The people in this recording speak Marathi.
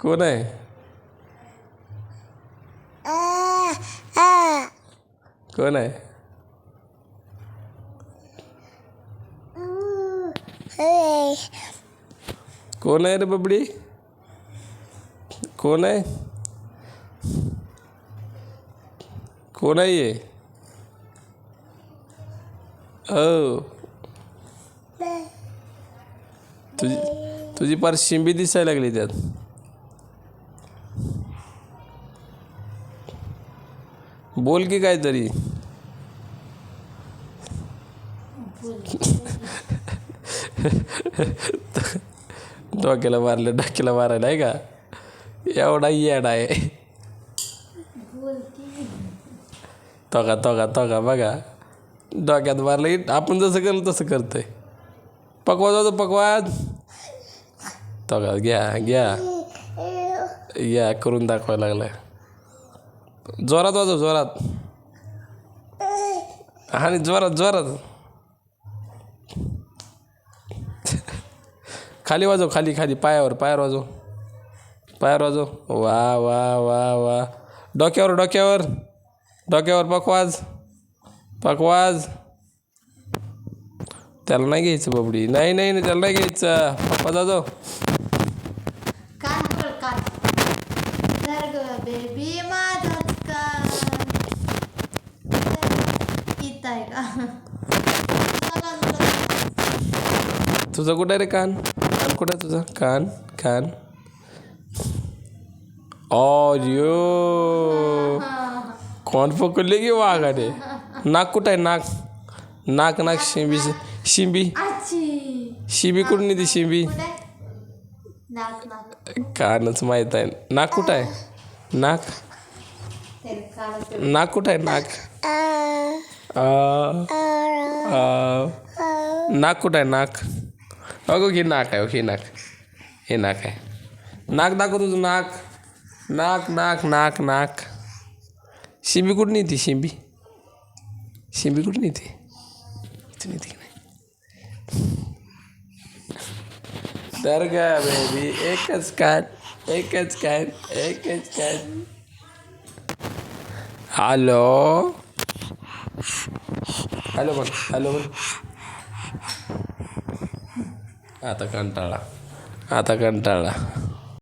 कोण आहे? कोण आहे? कोण आहे रे बबडी? कोण आहे? कोण आहे हो? तुझी तुझी पार शिंबी दिसायला लागली त्यात. बोल की काहीतरी. डोक्याला मारलं डोक्याला मारायला आहे का? एवढा येड आहे. तोगा तोगा तोगा बघा. डोक्यात मारलं की आपण जसं करलं तसं करतंय. पकवा जातो पकवाज तोगा घ्या घ्या. या करून दाखवायला लागलाय. जोरात वाजव जोरात. आणि जोरात जोरात. खाली वाजव खाली खाली. पायावर पायावर वाजव. पायावर वाजव. वा वा वा वा. डोक्यावर डोक्यावर. डोक्यावर पकवाज. पकवाज. त्याला नाही घ्यायचं बाबडी. नाही नाही नाही त्याला नाही घ्यायचं. पप्पा जाजो बेबी. आहे का? तुझं कुठं आहे रे कान? कान कुठं आहे तुझं? कान कान. ऑरियो कोण पकडले की वाघाने नाक कुठं आहे? नाक. नाक नाक शिंबी शिंबी. शिंबी कुठून येते शिंबी? कुठे नाक नाक. कानच माहीत आहे. नाक कुठं आहे? नाक. नाक कुठं आहे? नाक. नाक कुठं आहे? नाक. अगो हे नाक आहे हे नाक. हे नाक आहे. नाक दाखव तुझं नाक. नाक नाक नाक नाक. शिंबी कुठून येते शिंबी? शिंबी कुठून येते इथून येते की नाही? तर बेबी एकच कान एकच कान एकच कान. हॅलो हॅलो बोल हॅलो बोल. आता कंटाळा आता कंटाळा.